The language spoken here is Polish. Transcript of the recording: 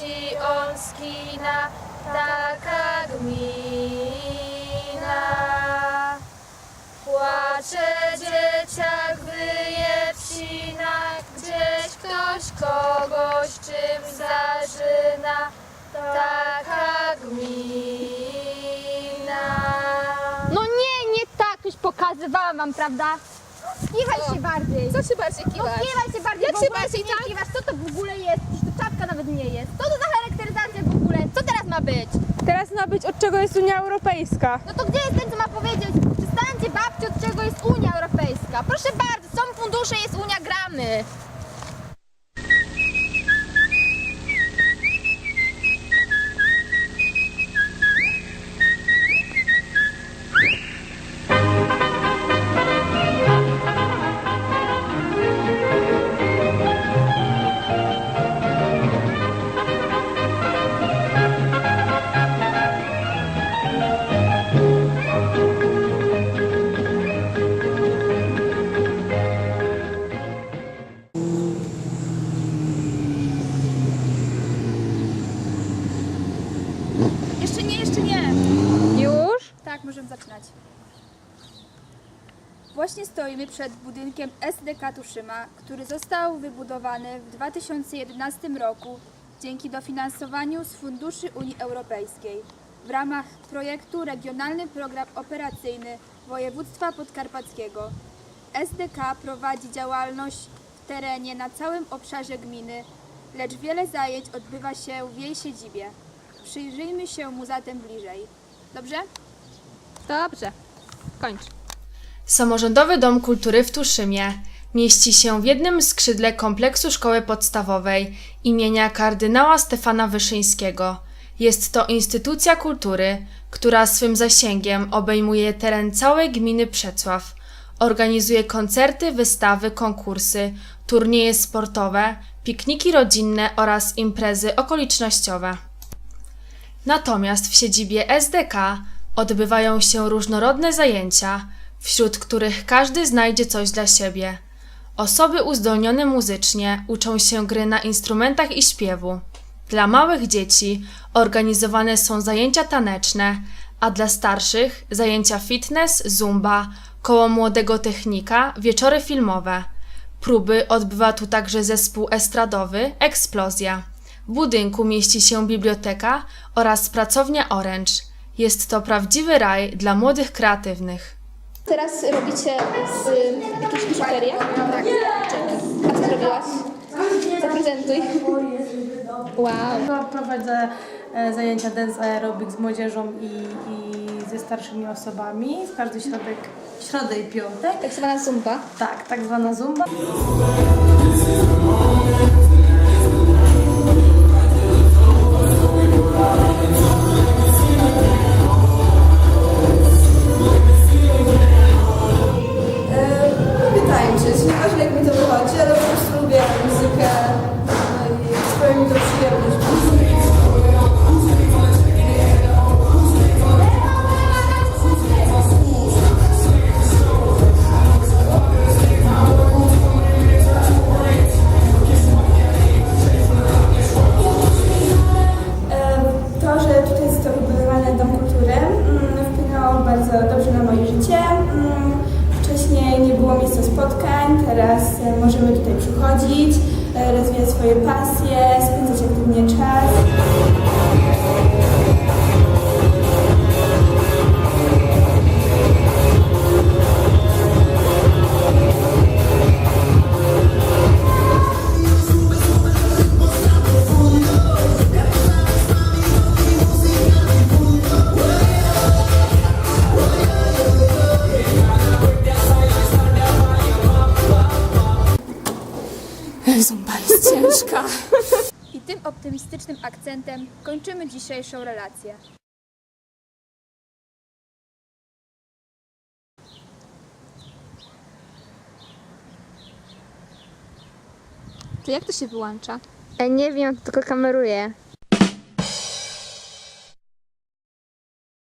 kina, taka gmina. Płacze dzieciak, wyje psina, gdzieś ktoś kogoś czym zażyna, taka gmina. No nie, nie tak, już pokazywałam wam, prawda? Kiwaj się bardziej. Co się bardziej No kiwaj się bardziej, Jak bo się bardziej nie tak? kiwasz, co to w ogóle jest? Nawet nie jest. Co to za charakteryzacja w ogóle? Co teraz ma być? Teraz ma być od czego jest Unia Europejska. No to gdzie jest ten, co ma powiedzieć? Przestańcie babci, od czego jest Unia Europejska. Proszę bardzo, są fundusze, jest Unia, gramy. Zaczynać. Właśnie stoimy przed budynkiem SDK Tuszyma, który został wybudowany w 2011 roku dzięki dofinansowaniu z funduszy Unii Europejskiej w ramach projektu Regionalny Program Operacyjny Województwa Podkarpackiego. SDK prowadzi działalność w terenie na całym obszarze gminy, lecz wiele zajęć odbywa się w jej siedzibie. Przyjrzyjmy się mu zatem bliżej. Dobrze? Dobrze, kończ. Samorządowy Dom Kultury w Tuszymie mieści się w jednym skrzydle kompleksu szkoły podstawowej imienia kardynała Stefana Wyszyńskiego. Jest to instytucja kultury, która swym zasięgiem obejmuje teren całej gminy Przecław. Organizuje koncerty, wystawy, konkursy, turnieje sportowe, pikniki rodzinne oraz imprezy okolicznościowe. Natomiast w siedzibie SDK odbywają się różnorodne zajęcia, wśród których każdy znajdzie coś dla siebie. Osoby uzdolnione muzycznie uczą się gry na instrumentach i śpiewu. Dla małych dzieci organizowane są zajęcia taneczne, a dla starszych zajęcia fitness, zumba, koło młodego technika, wieczory filmowe. Próby odbywa tu także zespół estradowy Eksplozja. W budynku mieści się biblioteka oraz pracownia Orange. Jest to prawdziwy raj dla młodych kreatywnych. Teraz robicie z jakieś biżuterię? Tak. A co zrobiłaś? Zaprezentuj. Wow. Ja Prowadzę e, zajęcia dance aerobic z młodzieżą i, i ze starszymi osobami w każdy środek, środę i piątek. Tak zwana zumba. Tak, tak zwana zumba. Było miejsca spotkań, teraz e, możemy tutaj przychodzić, e, rozwijać swoje pasje, spędzać aktywnie czas. I tym optymistycznym akcentem kończymy dzisiejszą relację. To jak to się wyłącza? E, nie wiem, tylko kameruję.